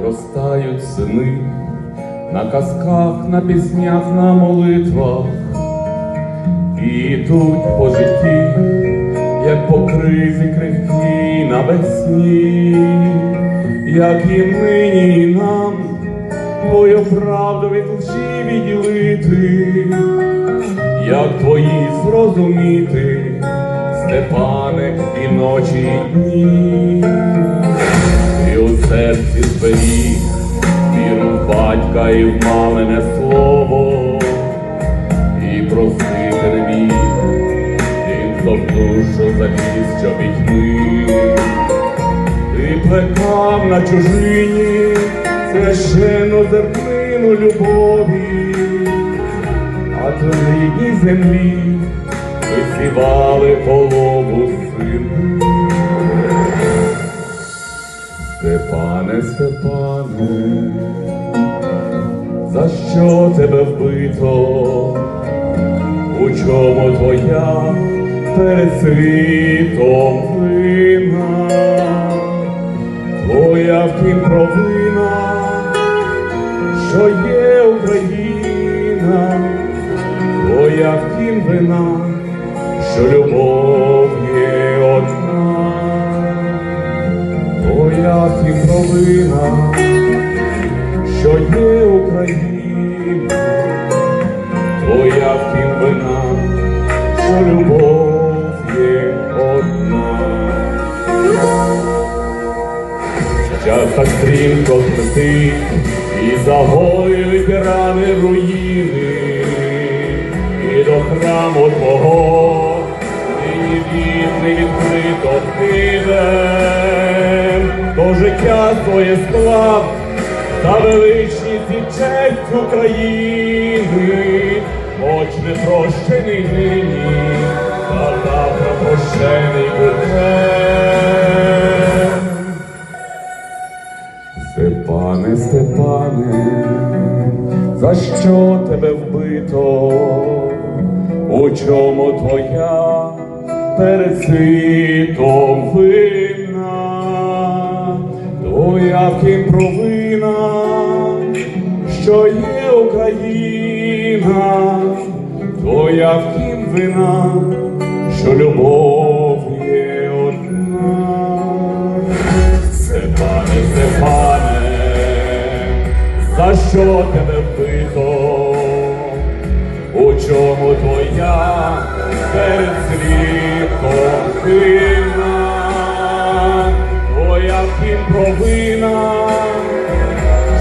Зростають сини. На казках, на піснях, на молитвах, і йдуть по житті, як по кризі крихкій навесні, як і нині і нам твою правду від лжі відділити, як твої зрозуміти, Степане, і ночі, і дні, зберіг віру в батька і в мамине слово, і простити не міг тим, хто в душу заліз, що пітьми. Ти плекав на чужині священну зернину любові, а то землі висівали голову сину. Степане, Степане, за що тебе вбито? У чому твоя перед світом вина? Твоя втім провина, що є Україна, твоя втім вина, що любов провина, що є Україна, твоя втім вина, що любов є одна. Час так стрімко летить, і загоюють рани руїни, і до храму твого нині вітри відкрито до життя своє за величність і честь України, хоч не прощений нині, та завтра прощений буде. Степане, Степане, за що тебе вбито? У чому твоя перед світом вина? Провина, що є Україна, твоя втім вина, що любов є одна. Степане, Степане, за що тебе вбито? У чому твоя перед світом вина?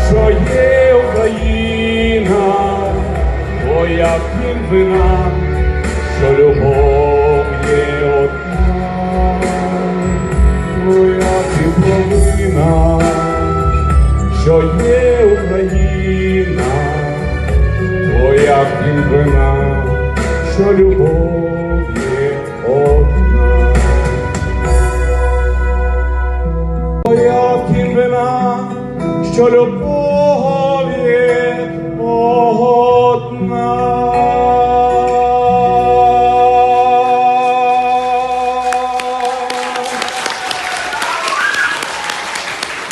Що є Україна, твоя вина, що любов є одна. Твоя ти провина, що є Україна, твоя вина, що любов є що любов є одна.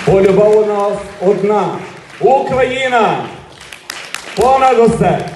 Бо любов у нас одна. Україна понад усе.